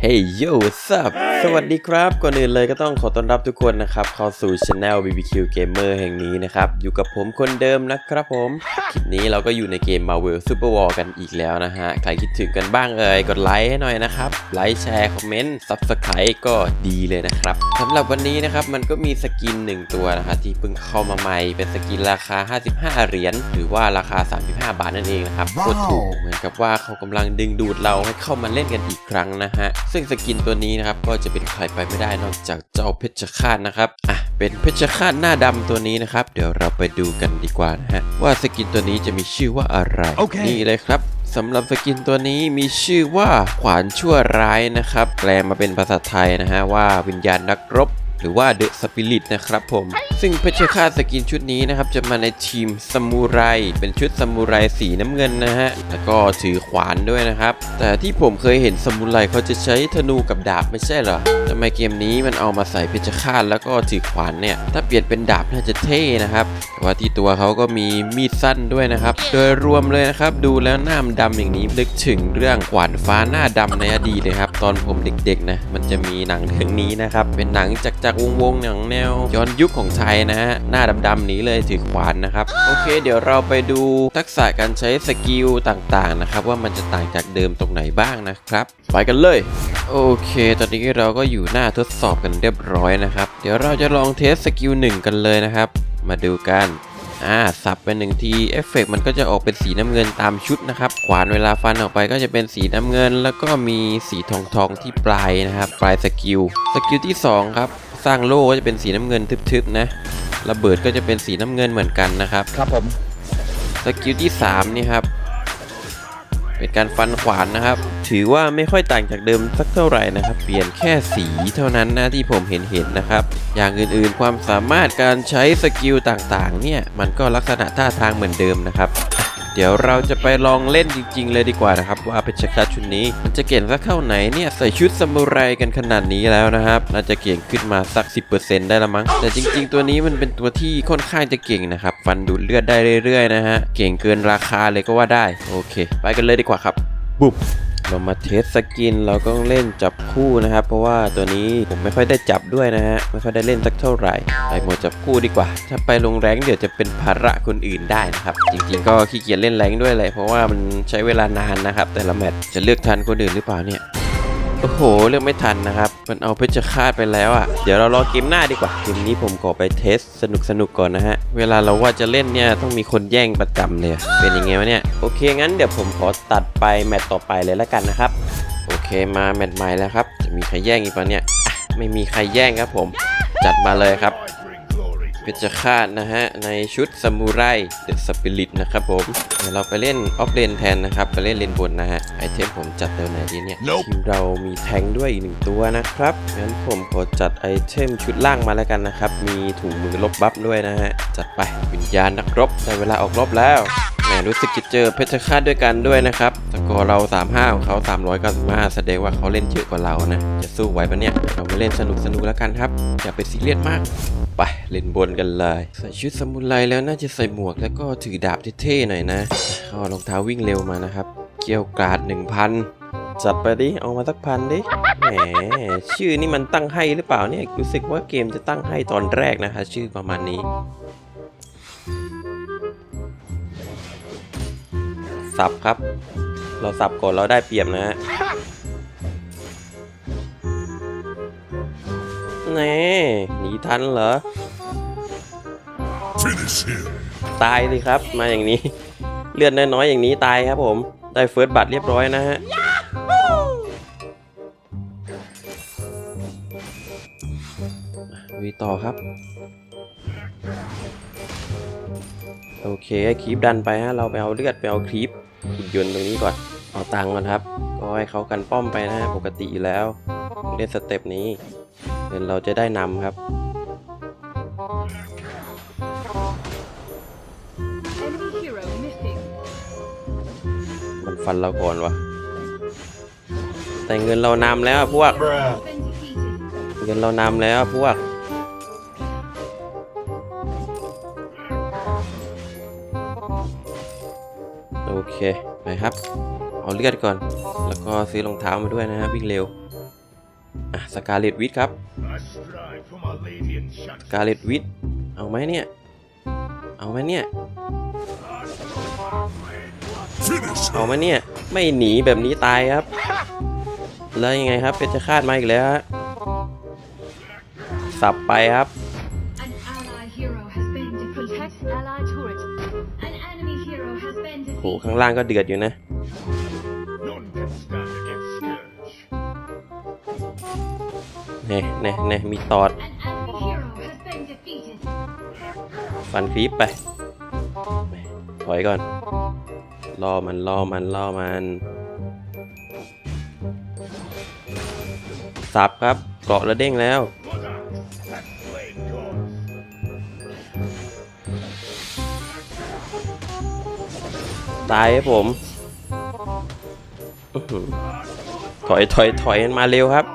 เฮ้ยโย่ซับสวัสดีครับ ก่อนอื่นเลยก็ต้องขอต้อนรับทุกคนนะครับ เข้าสู่ช anel BBQ Gamer แห่งนี้นะครับ อยู่กับผมคนเดิมนะครับผม คลิปนี้เราก็อยู่ในเกม Marvel Super War กันอีกแล้วนะฮะ ใครคิดถึงกันบ้างเอ่ย กดไลค์ให้หน่อยนะครับ ไลค์แชร์คอมเมนต์ Subscribe ก็ดีเลยนะครับสำหรับวันนี้นะครับ มันก็มีสกินหนึ่งตัวนะฮะที่เพิ่งเข้ามาใหม่ เป็นสกินราคา 55 เหรียญหรือว่าราคา 35 บาทนั่นเองนะครับโคตรถูกเหมือนกับว่าเขากำลังดึงดูดเราให้เข้ามาเล่นกันอีกครั้งนะฮะซึ่งสกินตัวนี้นะครับก็จะเป็นใครไปไม่ได้นอกจากเจ้าเพชรฆาตนะครับอะเป็นเพชรฆาตหน้าดำตัวนี้นะครับ เดี๋ยวเราไปดูกันดีกว่านะฮะว่าสกินตัวนี้จะมีชื่อว่าอะไรโอเคนี่เลยครับสำหรับสกินตัวนี้มีชื่อว่าขวานชั่วร้ายนะครับ แปลมาเป็นภาษาไทยนะฮะว่าวิญญาณนักรบ หรือว่าเดอะสปิริตนะครับผม ซึ่งเพชรฆาตสกินชุดนี้นะครับ จะมาในทีมซามูไร เป็นชุดซามูไรสีน้ำเงินนะฮะ แล้วก็ถือขวานด้วยนะครับ แต่ที่ผมเคยเห็นซามูไรเขาจะใช้ธนูกับดาบไม่ใช่เหรอทำไมเกมนี้มันเอามาใส่เพชรฆาตแล้วก็ถือขวานเนี่ย ถ้าเปลี่ยนเป็นดาบน่าจะเท่นะครับแต่ว่าที่ตัวเขาก็มีมีดสั้นด้วยนะครับ โดยรวมเลยนะครับ ดูแล้วหน้ามดำอย่างนี้นึกถึงเรื่องขวานฟ้าหน้าดำในอดีตเลยครับ ตอนผมเด็กๆนะ มันจะมีหนังเรื่องนี้นะครับ เป็นหนังจากจากวงวงหนังแนว ย้อนยุคของไทยนะฮะ หน้าดำๆนี้เลยถือขวานนะครับ โอเค เดี๋ยวเราไปดูทักษะการใช้สกิลต่างๆนะครับ ว่ามันจะต่างจากเดิมตรงไหนบ้างนะครับ ไปกันเลย โอเค ตอนนี้เราก็อยู่หน้าทดสอบกันเรียบร้อยนะครับ เดี๋ยวเราจะลองเทสสกิลหนึ่งกันเลยนะครับ มาดูกันอ่าสับไปหนึ่งทีเอฟเฟกต์มันก็จะออกเป็นสีน้ำเงินตามชุดนะครับขวานเวลาฟันออกไปก็จะเป็นสีน้ำเงิน แล้วก็มีสีทองทองที่ปลายนะครับ ปลายสกิลสกิลที่สองครับ สร้างโล่ก็จะเป็นสีน้ำเงินทึบๆนะระเบิดก็จะเป็นสีน้ำเงินเหมือนกันนะครับ ครับผมสกิลที่3นี่ครับเป็นการฟันขวานนะครับ ถือว่าไม่ค่อยต่างจากเดิมสักเท่าไหร่นะครับ เปลี่ยนแค่สีเท่านั้นนะที่ผมเห็นเห็นๆนะครับ อย่างอื่นๆความสามารถการใช้สกิลต่างๆ เนี่ยมันก็ลักษณะท่าทางเหมือนเดิมนะครับ เดี๋ยวเราจะไปลองเล่นจริง ๆ เลยดีกว่านะครับ ว่าเพชรฆาชุดนี้มันจะเก่งสักเท่าไหนเนี่ยใส่ชุดซามูไรกันขนาดนี้แล้วนะครับน่าจะเก่งขึ้นมาสัก 10%ได้ละมั้งแต่จริง ๆ ตัวนี้มันเป็นตัวที่ค่อนข้างจะเก่งนะครับฟันดูดเลือดได้เรื่อยๆนะฮะเก่งเกินราคาเลยก็ว่าได้โอเค ไปกันเลยดีกว่าครับบุบ เรามาเทสสกินเราก็ต้องเล่นจับคู่นะครับ เพราะว่าตัวนี้ผมไม่ค่อยได้จับด้วยนะฮะไม่ค่อยได้เล่นสักเท่าไหร่ไปหมดจับคู่ดีกว่า ถ้าไปลงแรงเดี๋ยวจะเป็นภาระคนอื่นได้นะครับ จริงๆก็ขี้เกียจเล่นแรงด้วยเลยเพราะว่ามันใช้เวลานานนะครับ แต่ละแมตช์จะเลือกทันคนอื่นหรือเปล่าเนี่ย โอ้โหเลือกไม่ทันนะครับ มันเอาเพชรฆาตไปแล้วอะ่ะ เดี๋ยวเรารอเกมหน้าดีกว่า เกมนี้ผมขอไปเทสสนุกสนุกๆก่อนนะฮะ เวลาเราว่าจะเล่นเนี่ยต้องมีคนแย่งประจำเลย เป็นยังไงวะเนี่ย โอเคงั้นเดี๋ยวผมขอตัดไปแมตต์ต่อไปเลยแล้วกันนะครับ โอเคมาแมตต์ใหม่แล้วครับ จะมีใครแย่งอีกปะเนี่ยไม่มีใครแย่งครับผม จัดมาเลยครับ ชรฆาตนะฮะ ในชุดซามูไรเดอะสปิริตนะครับผม เดี๋ยวเราไปเล่นออฟเลนแทนนะครับ ไปเล่นเลนบนนะฮะ ไอเทมผมจัดเร็วไหนดีเนี่ย Nope ทีมเรามีแทงค์ด้วยอีกหนึ่งตัวนะครับ งั้นผมขอจัดไอเทมชุดล่างมาแล้วกันนะครับ มีถุงมือลบบัฟด้วยนะฮะ จัดไปวิญญาณนักรบได้เวลาออกรบแล้ว แหมรู้สึกจะเจอเพชรฆาตด้วยกันด้วยนะครับสกอร์เรา 35 ของเขา 395 แสดงว่าเขาเล่นเยอะกว่าเรานะ จะสู้ไหวปะเนี่ย เรามาเล่นสนุกสนุกแล้วกันครับ อย่าไปซีเรียสมาก ไปเล่นบนกันเลย ใส่ชุดสมุนไรแล้วน่าจะใส่หมวกแล้วก็ถือดาบเท่ๆหน่อยนะเข้ารองเท้าวิ่งเร็วมานะครับ เกี่ยวกราด 1,000 จัดไปดิ เอามาสักพันดิ แหม ชื่อนี่มันตั้งให้หรือเปล่าเนี่ย รู้สึกว่าเกมจะตั้งให้ตอนแรกนะคะ ชื่อประมาณนี้ สับครับ เราสับก่อนเราได้เปรียบนะฮะแน่หนีทันเหรอ Finish him. ตายสิครับ มาอย่างนี้ เลือดน้อยๆอย่างนี้ตายครับผม ได้เฟิร์สบัตรเรียบร้อยนะฮะวีต่อครับ โอเคคลิปดันไปฮะเราไปเอาเลือดไปเอาคลิปหุ่นยนต์ตรงนี้ก่อนเอาตังค์ก่อนครับก็ให้เขากันป้อมไปนะฮะปกติอยู่แล้วเล่นสเต็ปนี้เดี๋ยวเราจะได้นำครับ Enemy hero missing. มันฟันเราก่อนวะแต่เงินเรานำแล้วอะพวก Bruh. Been defeated. เงินเรานำแล้วอะพวก โอเคไปครับ เอาเลือดก่อน แล้วก็ซื้อรองเท้ามาด้วยนะฮะวิ่งเร็วอะสกาเลตวิทครับสกาเลตวิทเอาไหมเนี่ย เอาไหมเนี่ย เอาไหมเนี่ย ไม่หนีแบบนี้ตายครับ แล้วยังไงครับเพชรฆาตมาอีกแล้วฮะสับไปครับ โหข้างล่างก็เดือดอยู่นะ เน่เน่เน่มีตอด ฟันคลิปไป ถอยก่อน ล่อมันล่อมันล่อมันสับครับ เกาะแล้วเด้งแล้ว ตายครับผมถอยถอยถอยมันมาเร็วครับ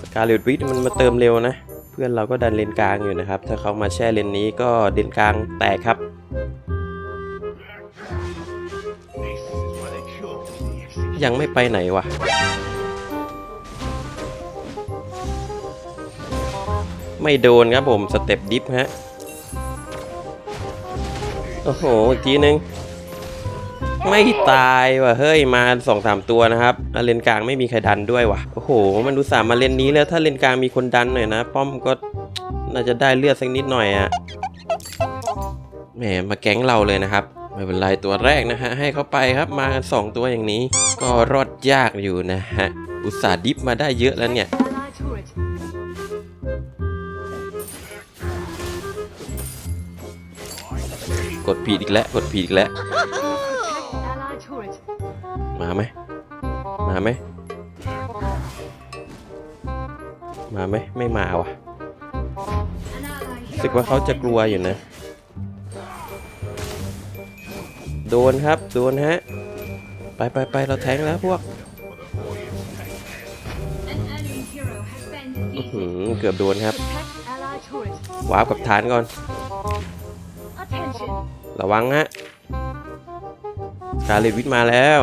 สกาเลตวิทมันมาเติมเร็วนะ เพื่อนเราก็ดันเลนกลางอยู่นะครับ ถ้าเขามาแช่เลนนี้ก็เลนกลางแตกครับยังไม่ไปไหนวะ ไม่โดนครับผม สเต็ปดิฟฮะ โอ้โห อีกทีนึง ไม่ตายว่ะเฮ้ยมาสองสามตัวนะครับแล้วเลนกลางไม่มีใครดันด้วยว่ะโอ้โห มันดูสามมาเลนนี้แล้วถ้าเลนกลางมีคนดันหน่อยนะ ป้อมก็น่าจะได้เลือดสักนิดหน่อยอะแหมมาแก๊งเราเลยนะครับไม่เป็นไรตัวแรกนะฮะให้เขาไปครับมากันสองตัวอย่างนี้ ก็รอดยากอยู่นะฮะอุตส่าห์ดิฟมาได้เยอะแล้วเนี่ยกดผิดอีกแล้วกดผิดอีกแล้ว มาไหมมาไหมมาไหมไม่มาว่ะรู้สึกว่าเขาจะกลัวอยู่นะ โดนครับโดนฮะ ไปไปไปเราแทงแล้วพวกอื้อหื defeated. อเกือบโดนครับวาร์ปกับฐานก่อน ระวังฮะกาเลวิทมาแล้ว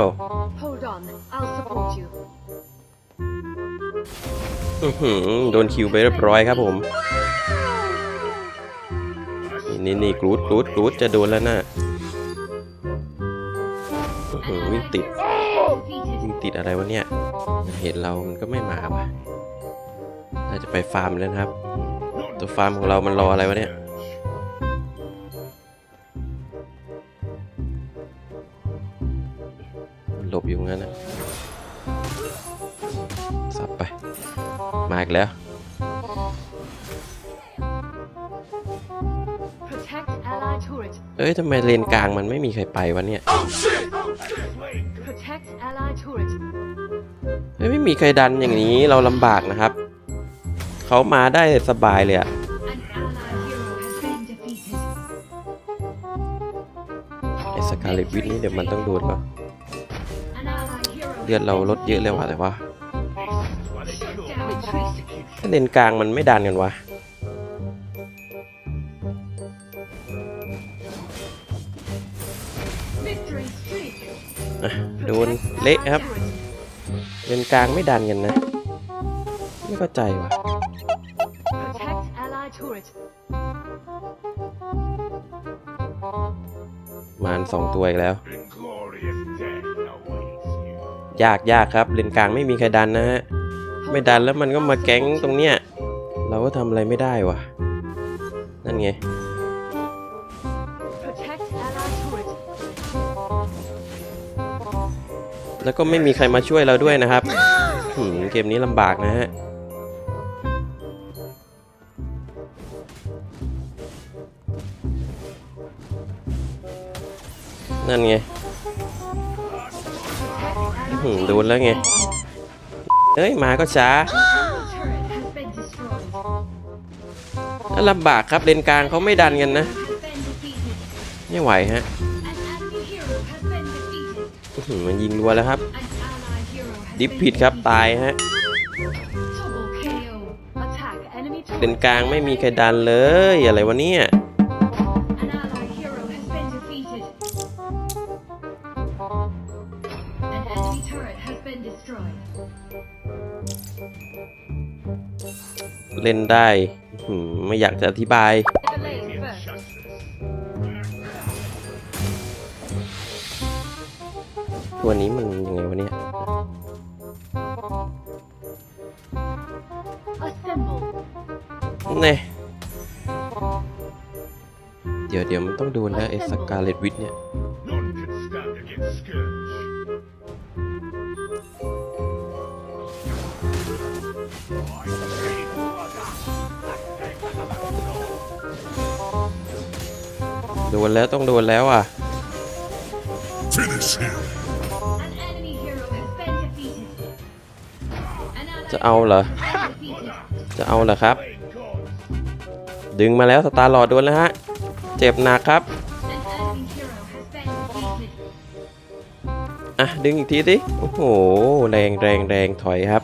โดนคิวไปเรียบร้อยครับผม นี่นี่กรูดกรูดกรูดจะโดนแล้วนะอื้อ An หือวิ่งติด วิ่งติดอะไรวะเนี่ย เห็นเรามันก็ไม่มาว่ะน่าจะไปฟาร์มแล้วครับ ตัวฟาร์มของเรามันรออะไรวะเนี่ยหลบอยู่งั้นนะ มาอีกแล้ว Protect ally turret. เอ้ยทำไมเลนกลางมันไม่มีใครไปวะเนี่ย Protect ally turret. เฮ้ยไม่มีใครดันอย่างนี้เราลำบากนะครับ เขามาได้สบายเลยอะ An ally hero has been defeated. ไอ้สกาเลตวิทนี่เดี๋ยวมันต้องโดนก็ An ally hero เลือดเราลดเยอะเลยว่ะแต่ว่า เลนกลางมันไม่ดันกันวะ โดนเละครับ เลนกลางไม่ดันกันนะ ไม่เข้าใจว่ะมานสองตัวอีกแล้ว ยากยากครับ เลนกลางไม่มีใครดันนะฮะ ไม่ดันแล้วมันก็มาแก๊งตรงเนี้ย เราก็ทำอะไรไม่ได้ว่ะนั่นไง Protect ally turret. แล้วก็ไม่มีใครมาช่วยเราด้วยนะครับหืมเกมนี้ลำบากนะฮะ นั่นไง Protect หื ally มโดนแล้วไง เอ้ยมาก็ช้าลำบากครับเลนกลางเขาไม่ดันกันนะ ไม่ไหวฮะมันยิงรัวแล้วครับ ดิฟผิดครับตายฮะเลนกลางไม่มีใครดันเลยอะไรวะเนี่ย enemy turret has been destroyed. เล่นได้หืมไม่อยากจะอธิบาย The blade first. Justice. ตัวนี้มันยังไงวะเนี่ย Assemble. เน่เดี๋ยวเดี๋ยวมันต้องโดนแล้วไอ้สกาเลตวิทเนี่ย โดนแล้วต้องโดนแล้วอะ Finish him. An enemy hero has been defeated. An ally จะเอาเหรอ has been defeated. จะเอาเหรอครับ Blade gods. ดึงมาแล้วสตาร์ลอดโดนแล้วฮะ เจ็บหนักครับ An enemy hero has been defeated. อะ ดึงอีกทีสิ โอ้โห แรงแรงแรงถอยครับ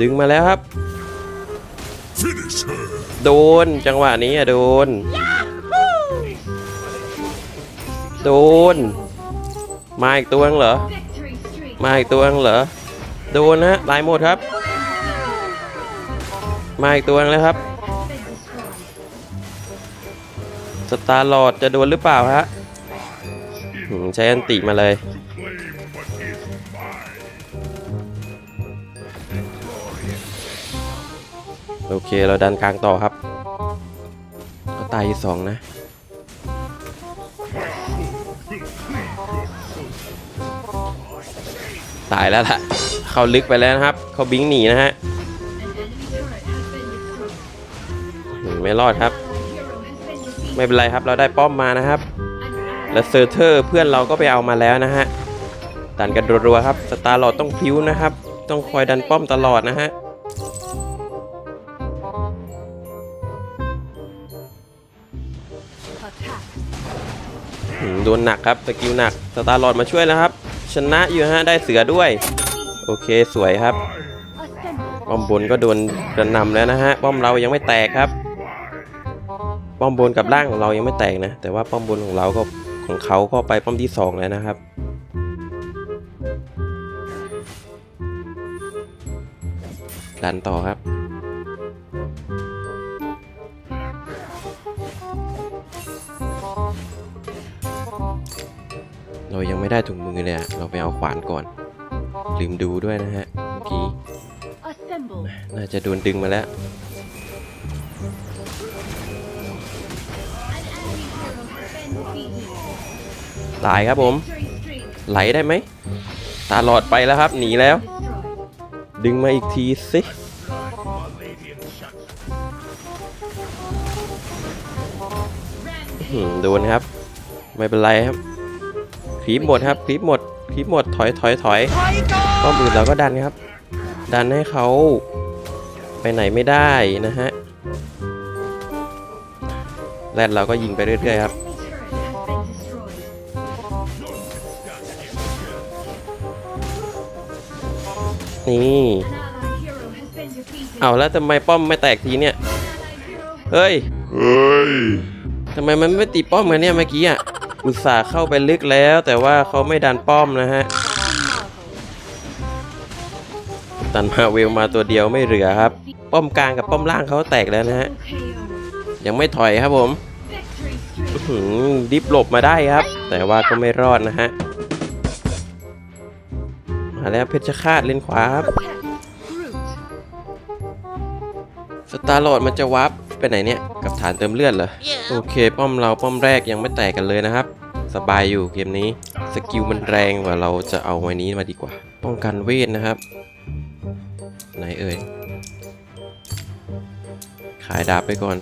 ดึงมาแล้วครับ Finish her. โดนจังหวะนี้อะโดน โดน มาอีกตัวนึงเหรอ มาอีกตัวนึงเหรอ โดนนะลายหมดครับ มาอีกตัวนึงแล้วครับ สตาร์ลอดจะโดนหรือเปล่าฮะใช้อันติมาเลย โอเคเราดันกลางต่อครับเขาตายอยู่สองนะ ตายแล้วล่ะ เขาลึกไปแล้วนะครับ เขาบิงหนีนะฮะ ไม่รอดครับ ไม่เป็นไรครับเราได้ป้อมมานะครับ และเซอร์เทอร์เพื่อนเราก็ไปเอามาแล้วนะฮะดันกันรัวๆครับ สตาร์ลอดต้องพิ้วนะครับ ต้องคอยดันป้อมตลอดนะฮะ โดนหนักครับสกิลหนักสตาร์ลอดมาช่วยแล้วครับ ชนะอยู่ฮะได้เสือด้วย โอเคสวยครับป้อมบนก็โดนกระนำแล้วนะฮะป้อมเรายังไม่แตกครับ ป้อมบนกับล่างของเรายังไม่แตกนะ แต่ว่าป้อมบนของเราก็ของเขาก็ไปป้อมที่สองแล้วนะครับดันต่อครับ เรายังไม่ได้ถุงมือเลยอะเราไปเอาขวานก่อน ลืมดูด้วยนะฮะเมื่อกี้ Assemble. น่าจะโดนดึงมาแล้ว An enemy hero has been defeated. ตายครับผม Victory streak. ไหลได้ไหมตาหลอดไปแล้วครับหนีแล้ว Destroyed. ดึงมาอีกทีสิ Palladian shuts. หืมโดนครับ ไม่เป็นไรครับ คลิปหมดครับคลิปหมดคลิปหมดถอยถอยถอยป้อมอื่นเราก็ดันครับ ดันให้เขาไปไหนไม่ได้นะฮะแรดเราก็ยิงไปเรื่อยๆครับ Enemy turret has been destroyed. นี่ An ally hero has been defeated. เอาแล้วทำไมป้อมไม่แตกทีเนี่ย An ally hero has เฮ้ย Hey. ทำไมมันไม่ตีป้อมกันเนี่ยเมื่อกี้อะ อุตส่าห์เข้าไปลึกแล้ว แต่ว่าเขาไม่ดันป้อมนะฮะ marvel. ตันมาเวลมาตัวเดียวไม่เหลือครับ ป้อมกลางกับป้อมล่างเขาแตกแล้วนะฮะ ยังไม่ถอยครับผมดิฟหลบมาได้ครับ แต่ว่าก็ไม่รอดนะฮะ มาแล้วเพชรฆาตเลนขวาครับ สตาร์ลอดมันจะวับ ไปไหนเนี่ย กับฐานเติมเลือดเหรอ โอเค ป้อมเราป้อมแรกยังไม่แตกกันเลยนะครับ สบายอยู่เกมนี้ สกิลมันแรงกว่าเราจะเอาไว้นี้มาดีกว่า ป้องกันเวทนะครับ ไหนเอ่ย ขายดาบไปก่อน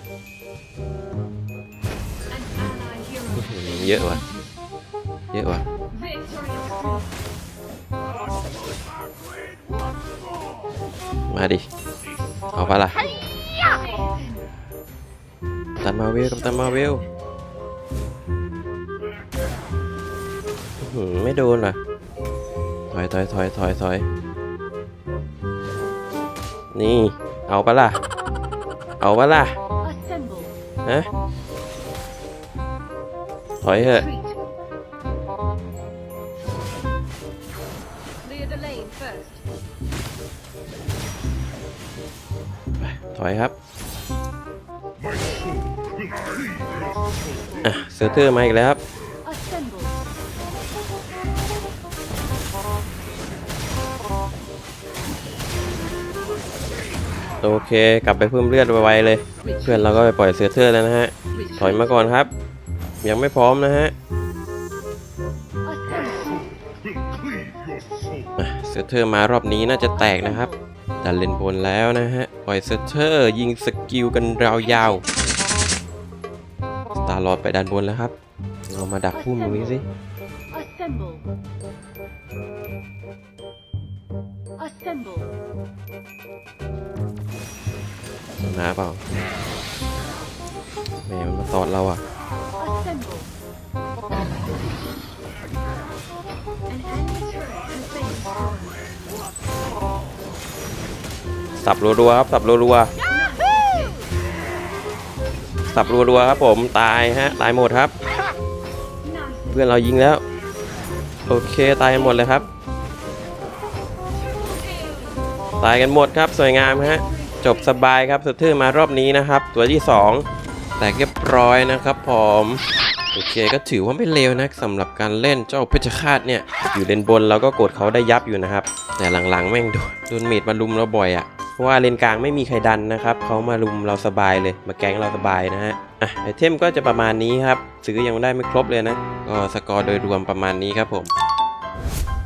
An ally hero. อื้อหือเยอะว่ะ เยอะว่ะ Victory streak. มาดิ เอาปะล่ะตัน มาเวลกัปตานมาเวลไม่โดนล่ะ ถอยถอยถอยถอยถอยนี่ เอาปะล่ะ เอาปะล่ะ ฮะ ถอยเถอะถอยครับ ซอร์เทอร์มาอีกแล้วครับ โอเคกลับไปเพิ่มเลือดไวๆเลย เพื่อนเราก็ไปปล่อยเซอร์เทอร์แล้วนะฮะ ถอยมาก่อนครับ ยังไม่พร้อมนะฮะเซอร์เทอร์มารอบนี้น่าจะแตกนะครับดันเลนบนแล้วนะฮะ ปล่อยเซอร์เทอร์ยิงสกิลกันราวยาวาร์ลอดไปด้านบนแล้วครับ เรามาดักพุ่มตรงนี้สิ Assemble. Assemble. ชนะเปล่าแหมมันมาตอดเราอะ Assemble. An enemy turret has been destroyed. สับรัวๆครับ สับรัวๆ สับรัวๆครับผมตายฮะตายหมดครับ เพื่อนเรายิงแล้ว โอเคตายกันหมดเลยครับ ตายกันหมดครับสวยงามฮะจบสบายครับสเตอร์มารอบนี้นะครับ ตัวที่ 2 แต่เรียบร้อยนะครับผมโอเคก็ถือว่าไม่เลวนะสำหรับการเล่นเจ้าเพชฌฆาตเนี่ย อยู่เลนบนเราก็กดเขาได้ยับอยู่นะครับ แต่หลังๆแม่งโดนโดนเมดมาลุมเราบ่อยอะ่ะ ราะว่าเลนกลางไม่มีใครดันนะครับเขามาลุมเราสบายเลย มาแก๊งเราสบายนะฮะอะไอเทมก็จะประมาณนี้ครับซื้อยังได้ไม่ครบเลยนะก็สกอร์โดยรวมประมาณนี้ครับผม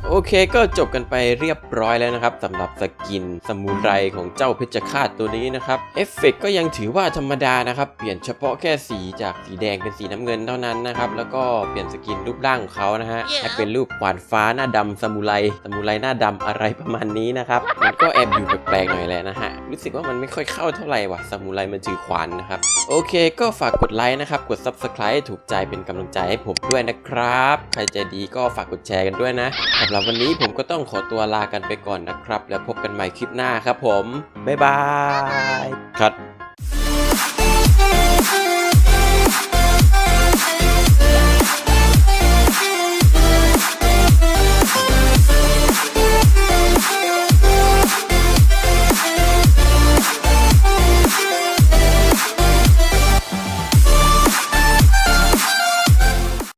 โอเคก็จบกันไปเรียบร้อยแล้วนะครับสำหรับสกินสมุนไรของเจ้าเพชฌฆาตตัวนี้นะครับเอฟเฟกต์ก็ยังถือว่าธรรมดานะครับ เปลี่ยนเฉพาะแค่สีจากสีแดงเป็นสีน้ำเงินเท่านั้นนะครับ แล้วก็เปลี่ยนสกินรูปร่างของเขานะฮะให้เป็นรูปขวานฟ้าหน้าดำสมุไรสมุไรหน้าดำอะไรประมาณนี้นะครับ มันก็แอบอยู่แปลกๆหน่อยแหละนะฮะรู้สึกว่ามันไม่ค่อยเข้าเท่าไหร่ว่ะสมุไรมันถือขวานนะครับโอเค ก็ฝากกดไลค์นะครับกด Subscribe ให้ถูกใจเป็นกำลังใจให้ผมด้วยนะครับใครใจดีก็ฝากกดแชร์กันด้วยนะสำหรับวันนี้ผมก็ต้องขอตัวลากันไปก่อนนะครับ แล้วพบกันใหม่คลิปหน้าครับผม บ๊ายบายครับ